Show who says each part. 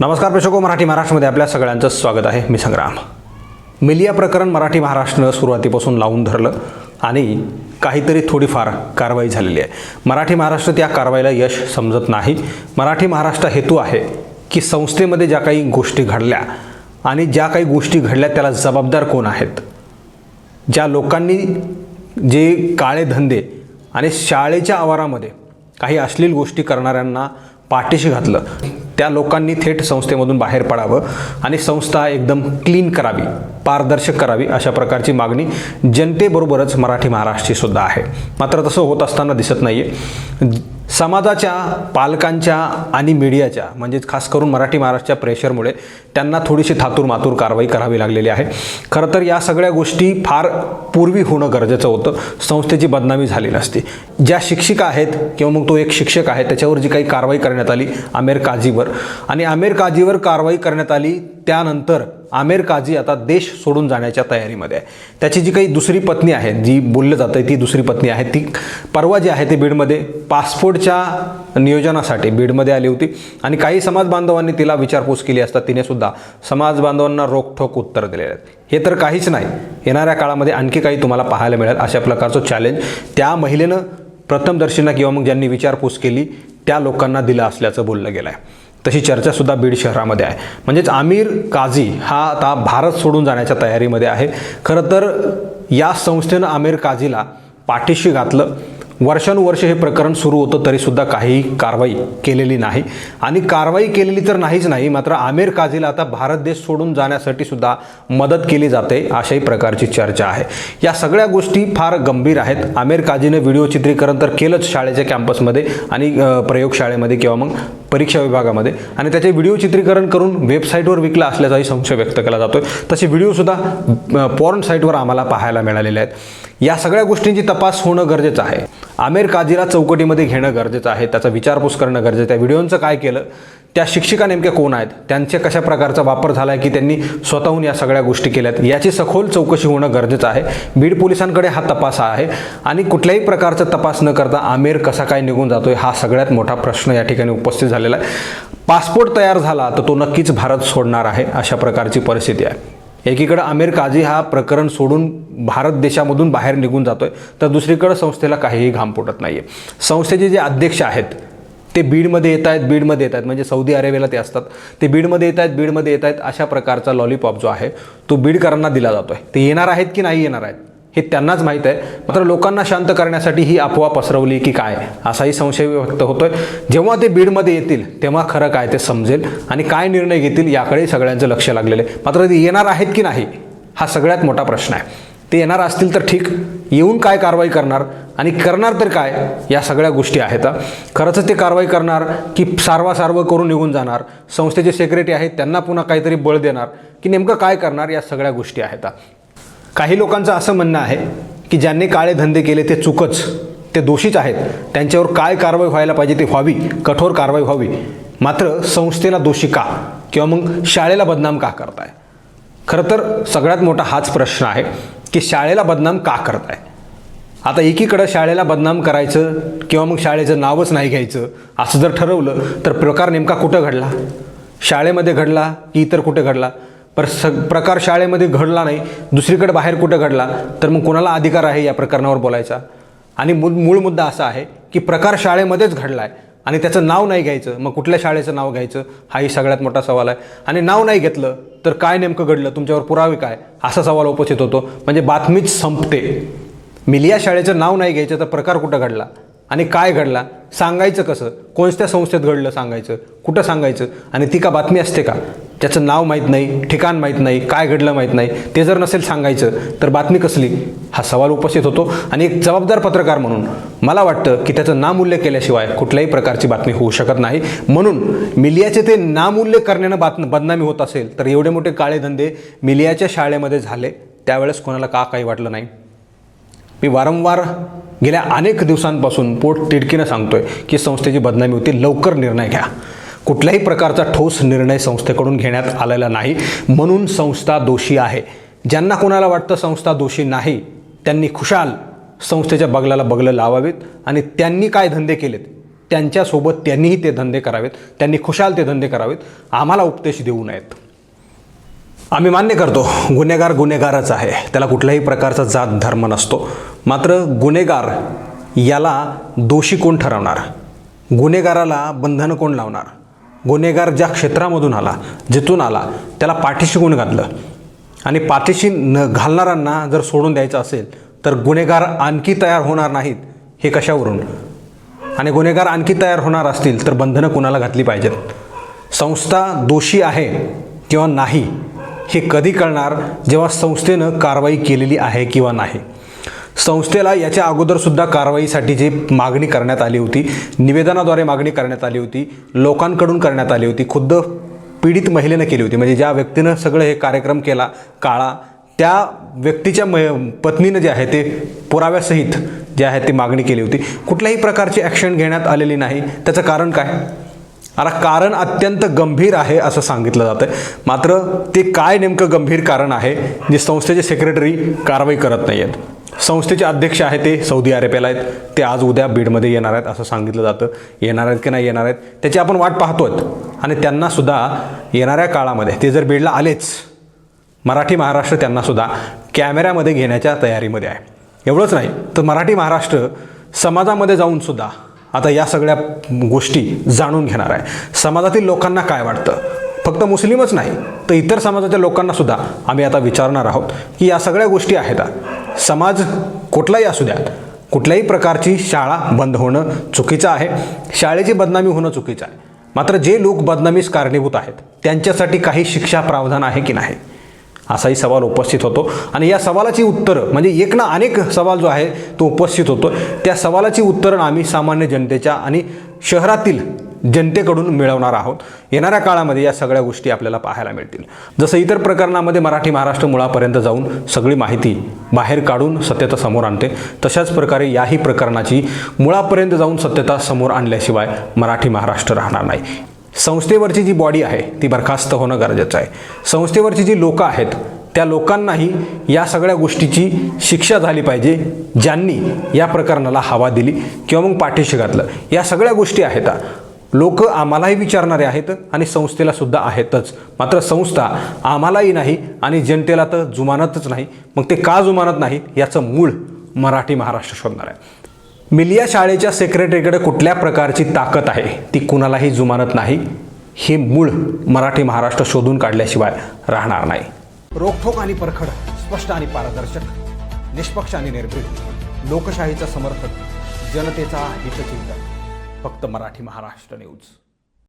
Speaker 1: नमस्कार प्रेक्षको हो, मराठी महाराष्ट्रामध्ये आपल्या सगळ्यांचं स्वागत आहे. मी संग्राम. मिलिया प्रकरण मराठी महाराष्ट्रानं सुरुवातीपासून लावून धरलं आणि काहीतरी थोडीफार कारवाई झालेली आहे. मराठी महाराष्ट्र त्या कारवाईला यश समजत नाही. मराठी महाराष्ट्र हेतू आहे की संस्थेमध्ये ज्या काही गोष्टी घडल्या आणि ज्या काही गोष्टी घडल्या त्याला जबाबदार कोण आहेत? ज्या लोकांनी जे काळे धंदे आणि शाळेच्या आवारामध्ये काही अश्लील गोष्टी करणाऱ्यांना पाठीशी घातलं त्या लोकांनी थेट संस्थेमधून बाहेर पडावं आणि संस्था एकदम क्लीन करावी पारदर्शक करावी अशा प्रकारची मागणी जनतेबरोबरच मराठी महाराष्ट्रीसुद्धा आहे. मात्र तसं होत असताना दिसत नाही आहे समाजाच्या पालकांच्या आणि मीडियाच्या म्हणजेच खास करून मराठी महाराष्ट्राच्या प्रेशरमुळे त्यांना थोडीशी थातूर मातूर कारवाई करावी लागलेली आहे. खरं तर या सगळ्या गोष्टी फार पूर्वी होणं गरजेचं होतं. संस्थेची बदनामी झाली नसती ज्या शिक्षिका आहेत किंवा मग तो एक शिक्षक आहे त्याच्यावर जी काही कारवाई करण्यात आली आमेर काझीवर. आणि आमेर काझीवर कारवाई करण्यात आली त्यानंतर आमेर काझी आता देश सोडून जाण्याच्या तयारीमध्ये आहे. त्याची जी काही दुसरी पत्नी आहे जी बोललं जातं ती दुसरी पत्नी आहे ती परवा जी आहे ती बीडमध्ये पासपोर्टच्या नियोजनासाठी बीडमध्ये आली होती. आणि काही समाज बांधवांनी तिला विचारपूस केली असता तिने सुद्धा समाज बांधवांना रोखठोक उत्तर दिलेले आहेत. हे तर काहीच नाही. येणाऱ्या काळामध्ये आणखी काही तुम्हाला पाहायला मिळेल अशा प्रकारचं चॅलेंज त्या महिलेनं प्रथमदर्शींना किंवा मग ज्यांनी विचारपूस केली त्या लोकांना दिलं असल्याचं बोललं गेलं आहे तशी चर्चासुद्धा बीड शहरामध्ये आहे. म्हणजेच आमिर काझी हा आता भारत सोडून जाण्याच्या तयारीमध्ये आहे. खरं तर या संस्थेनं आमिर काझीला पाठीशी घातलं. वर्षानुवर्ष हे प्रकरण सुरू होतं तरीसुद्धा काही कारवाई केलेली नाही. आणि कारवाई केलेली तर नाहीच नाही मात्र आमिर काझीला आता भारत देश सोडून जाण्यासाठी सुद्धा मदत केली जाते अशाही प्रकारची चर्चा आहे. या सगळ्या गोष्टी फार गंभीर आहेत. आमिर काझीनं व्हिडिओ चित्रीकरण तर केलंच शाळेच्या कॅम्पसमध्ये आणि प्रयोगशाळेमध्ये किंवा मग परीक्षा विभागामध्ये. आणि त्याचे व्हिडिओ चित्रीकरण करून वेबसाईटवर विकला असल्याचाही संशय व्यक्त केला जातोय. तसे व्हिडिओसुद्धा पॉर्न साईटवर आम्हाला पाहायला मिळालेले आहेत. या सगळ्या गोष्टींची तपास होणं गरजेचं आहे. आमिर काजीला चौकटीमध्ये घेणं गरजेचं आहे त्याचा विचारपूस करणं गरजेचं आहे. व्हिडिओचं काय केलं? त्या शिक्षिका नेमक्या कोण आहेत? त्यांच्या कशा प्रकारचा वापर झाला आहे की त्यांनी स्वतःहून या सगळ्या गोष्टी केल्यात? याची सखोल चौकशी होणं गरजेचं आहे. बीड पोलिसांकडे हा तपास आहे आणि कुठल्याही प्रकारचा तपास न करता आमिर कसा काय निघून जातोय हा सगळ्यात मोठा प्रश्न या ठिकाणी उपस्थित झालेला आहे. पासपोर्ट तयार झाला तर तो नक्कीच भारत सोडणार आहे अशा प्रकारची परिस्थिती आहे. एकीकडे आमिर काझी हा प्रकरण सोडून भारत देशामधून बाहेर निघून जातो आहे तर दुसरीकडं संस्थेला काहीही घाम फुटत आहे संस्थेचे जे अध्यक्ष आहेत ते बीडमध्ये येत आहेत बीडमध्ये येत आहेत म्हणजे सौदी अरेबियाला ते असतात. ते बीडमध्ये येत आहेत बीडमध्ये येत आहेत अशा प्रकारचा लॉलीपॉप जो आहे तो बीडकरांना दिला जातो आहे ते येणार आहेत की नाही येणार आहेत हे त्यांनाच माहीत आहे. मात्र लोकांना शांत करण्यासाठी ही अफवा पसरवली की काय असाही संशय व्यक्त होतोय. जेव्हा ते बीडमध्ये येतील तेव्हा खरं काय ते समजेल आणि काय निर्णय घेतील याकडे सगळ्यांचं लक्ष लागलेलं आहे. मात्र ते येणार आहेत की नाही हा सगळ्यात मोठा प्रश्न आहे. ते येणार असतील तर ठीक. येऊन काय कारवाई करणार आणि करणार तर काय या सगळ्या गोष्टी आहेत खरंच ते कारवाई करणार की सारवा सारवं करून निघून जाणार. संस्थेचे सेक्रेटरी आहेत त्यांना पुन्हा काहीतरी बळ देणार की नेमकं काय करणार या सगळ्या गोष्टी आहेत काही लोकांचं असं म्हणणं आहे की ज्यांनी काळे धंदे केले ते चुकच ते दोषीच आहेत. त्यांच्यावर काय कारवाई व्हायला पाहिजे ते व्हावी कठोर कारवाई व्हावी. मात्र संस्थेला दोषी का? किंवा मग शाळेला बदनाम का करताय? खरं तर सगळ्यात मोठा हाच प्रश्न आहे. की शाळेला बदनाम का करताय? आता एकीकडं शाळेला बदनाम करायचं किंवा मग शाळेचं नावच नाही घ्यायचं असं जर ठरवलं तर प्रकार नेमका कुठं घडला? शाळेमध्ये घडला की इतर कुठे घडला? पर स प्रकार शाळेमध्ये घडला नाही दुसरीकडे बाहेर कुठं घडला? तर मग कोणाला अधिकार आहे या प्रकरणावर बोलायचा? आणि मूळ मूळ मुद्दा असा आहे की प्रकार शाळेमध्येच घडला आहे आणि त्याचं नाव नाही घ्यायचं. मग कुठल्या शाळेचं नाव घ्यायचं? हाही सगळ्यात मोठा सवाल आहे. आणि नाव नाही घेतलं तर काय नेमकं घडलं? तुमच्यावर पुरावे काय? असा सवाल उपस्थित होतो. म्हणजे बातमीच संपते. मिलिया शाळेचं नाव नाही घ्यायचं तर प्रकार कुठं घडला? आणि काय घडला? सांगायचं कसं? कोणत्या संस्थेत घडलं सांगायचं? कुठं सांगायचं? आणि ती का बातमी असते का? त्याचं नाव माहीत नाही ठिकाण माहीत नाही काय घडलं माहीत नाही. ते जर नसेल सांगायचं तर बातमी कसली? हा सवाल उपस्थित होतो. आणि एक जबाबदार पत्रकार म्हणून मला वाटतं की त्याचं नामूल्य केल्याशिवाय कुठल्याही प्रकारची बातमी होऊ शकत नाही. म्हणून मिलियाचे ते नामूल्य करण्यानं बात बदनामी होत असेल तर एवढे मोठे काळे धंदे मिलियाच्या शाळेमध्ये झाले. त्यावेळेस कोणाला का काही वाटलं नाही? मी वारंवार गेल्या अनेक दिवसांपासून पोट तिडकीनं सांगतोय की संस्थेची बदनामी होती. लवकर निर्णय घ्या. कुठल्याही प्रकारचा ठोस निर्णय संस्थेकडून घेण्यात आलेला नाही. म्हणून संस्था दोषी आहे. ज्यांना कोणाला वाटतं संस्था दोषी नाही त्यांनी खुशाल संस्थेच्या बगलाला बगलं लावावीत आणि त्यांनी काय धंदे केलेत? त्यांच्यासोबत त्यांनीही ते धंदे करावेत. त्यांनी खुशाल ते धंदे करावेत. आम्हाला उपदेश देऊ नयेत. आम्ही मान्य करतो गुन्हेगार गुन्हेगारच आहे. त्याला कुठल्याही प्रकारचा जात धर्म नसतो. मात्र गुन्हेगार याला दोषी कोण ठरवणार? गुन्हेगाराला बंधनं कोण लावणार? गुन्हेगार ज्या क्षेत्रामधून आला जिथून आला त्याला पाठीशी गुण घातलं? आणि पाठीशी न घालणाऱ्यांना जर सोडून द्यायचं असेल तर गुन्हेगार आणखी तयार होणार नाहीत हे कशावरून? आणि गुन्हेगार आणखी तयार होणार असतील तर बंधनं कुणाला घातली पाहिजेत? संस्था दोषी आहे किंवा नाही हे कधी कळणार जेव्हा संस्थेनं कारवाई केलेली आहे किंवा नाही? संस्थेला याच्या अगोदरसुद्धा कारवाईसाठी जी मागणी करण्यात आली होती निवेदनाद्वारे मागणी करण्यात आली होती लोकांकडून करण्यात आली होती खुद्द पीडित महिलेनं केली होती. म्हणजे ज्या व्यक्तीनं सगळं हे कार्यक्रम केला काळा त्या व्यक्तीच्या म पत्नीनं जे आहे ते पुराव्यासहित जे आहे ती मागणी केली होती. कुठल्याही प्रकारची ॲक्शन घेण्यात आलेली नाही. त्याचं कारण काय? आता कारण अत्यंत गंभीर आहे असं सांगितलं जातं मात्र ते काय नेमकं गंभीर कारण आहे जे संस्थेचे सेक्रेटरी कारवाई करत नाही आहेत संस्थेचे अध्यक्ष आहेत ते सौदी अरेबियाला आहेत. ते आज उद्या बीडमध्ये येणार आहेत असं सांगितलं जातं. येणार आहेत की नाही येणार आहेत त्याची आपण वाट पाहतोय. आणि त्यांनासुद्धा येणाऱ्या काळामध्ये ते जर बीडला आलेच मराठी महाराष्ट्र त्यांनासुद्धा कॅमेऱ्यामध्ये घेण्याच्या तयारीमध्ये आहे. एवढंच नाही तर मराठी महाराष्ट्र समाजामध्ये जाऊनसुद्धा आता या सगळ्या गोष्टी जाणून घेणार आहे. समाजातील लोकांना काय वाटतं? फक्त मुस्लिमच नाही तर इतर समाजाच्या लोकांना सुद्धा आम्ही आता विचारणार आहोत की या सगळ्या गोष्टी आहेत. समाज कुठलाही असू द्यात कुठल्याही प्रकारची शाळा बंद होणं चुकीचं आहे. शाळेची बदनामी होणं चुकीचं आहे. मात्र जे लोक बदनामीस कारणीभूत आहेत त्यांच्यासाठी काही शिक्षा प्रावधान आहे की नाही? असाही सवाल उपस्थित होतो. आणि या सवालाची उत्तरं म्हणजे एक ना अनेक सवाल जो आहे तो उपस्थित होतो. त्या सवालाची उत्तरं आम्ही सामान्य जनतेच्या आणि शहरातील जनतेकडून मिळवणार आहोत. येणाऱ्या काळामध्ये या सगळ्या गोष्टी आपल्याला पाहायला मिळतील. जसं इतर प्रकरणामध्ये मराठी महाराष्ट्र मुळापर्यंत जाऊन सगळी माहिती बाहेर काढून सत्यता समोर आणते तशाच प्रकारे याही प्रकरणाची मुळापर्यंत जाऊन सत्यता समोर आणल्याशिवाय मराठी महाराष्ट्र राहणार नाही. संस्थेवरची जी बॉडी आहे ती बरखास्त होणं गरजेचं आहे. संस्थेवरची जी लोकं आहेत त्या लोकांनाही या सगळ्या गोष्टीची शिक्षा झाली पाहिजे ज्यांनी या प्रकरणाला हवा दिली किंवा मग पाठीशी घातलं. या सगळ्या गोष्टी आहेत. लोक आम्हालाही विचारणारे आहेत आणि संस्थेला सुद्धा आहेतच. मात्र संस्था आम्हालाही नाही आणि जनतेला तर जुमानतच नाही. मग ते का जुमानत नाही याचं मूळ मराठी महाराष्ट्र शोधणार आहे. मिलिया शाळेच्या सेक्रेटरीकडे कुठल्या प्रकारची ताकद आहे? ती कुणालाही जुमानत नाही. हे मूळ मराठी महाराष्ट्र शोधून काढल्याशिवाय राहणार नाही. रोखोक आणि परखड स्पष्ट आणि पारदर्शक निष्पक्ष आणि निर्भीड लोकशाहीचा समर्थक जनतेचा हितचिंतक. फक्त मराठी महाराष्ट्र न्यूज